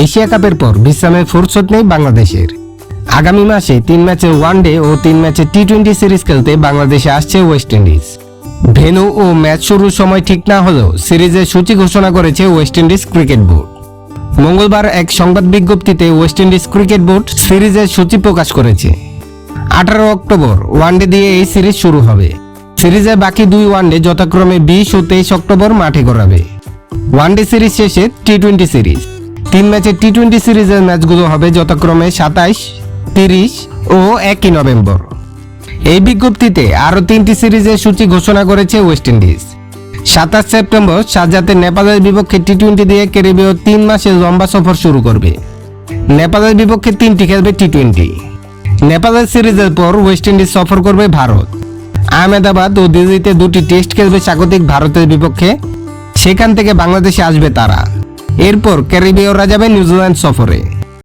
Asia কাপের পর বিশ্রামের ফুরসত নেই বাংলাদেশের। আগামী মাসে তিন ম্যাচের ওয়ানডে ও তিন ম্যাচে টি টোয়েন্টি সিরিজ খেলতে বাংলাদেশে আসছে ওয়েস্ট ইন্ডিজ। ভেনু ও ম্যাচ শুরুর সময় ঠিক না হলেও সিরিজের সূচি ঘোষণা করেছে ওয়েস্ট ইন্ডিজ ক্রিকেট বোর্ড। মঙ্গলবার এক সংবাদ বিজ্ঞপ্তিতে ওয়েস্ট ইন্ডিজ ক্রিকেট বোর্ড সিরিজের সূচি প্রকাশ করেছে। আঠারো অক্টোবর ওয়ানডে দিয়ে এই সিরিজ শুরু হবে। সিরিজের বাকি দুই ওয়ানডে যথাক্রমে বিশ ও তেইশ অক্টোবর মাঠে গড়াবে। ওয়ানডে সিরিজ শেষে টি টোয়েন্টি সিরিজ। তিন ম্যাচের টি টোয়েন্টি সিরিজের ম্যাচগুলো হবে যথাক্রমে সাতাইশ, তিরিশ ও একই নভেম্বর। এই বিজ্ঞপ্তিতে আরও তিনটি সিরিজের সূচি ঘোষণা করেছে ওয়েস্ট ইন্ডিজ। সাতাশ সেপ্টেম্বর শাহজাতে নেপালের বিপক্ষে টি টোয়েন্টি দিয়ে ক্যারিবীয় তিন মাসের লম্বা সফর শুরু করবে। নেপালের বিপক্ষে তিনটি খেলবে টি টোয়েন্টি নেপালের সিরিজের পর ওয়েস্ট ইন্ডিজ সফর করবে ভারত। আহমেদাবাদ ও দিল্লিতে দুটি টেস্ট খেলবে স্বাগতিক ভারতের বিপক্ষে। সেখান থেকে বাংলাদেশে আসবে তারা। এরপর ক্যারিবীয়রা যাবে নিউজিল্যান্ড সফরে।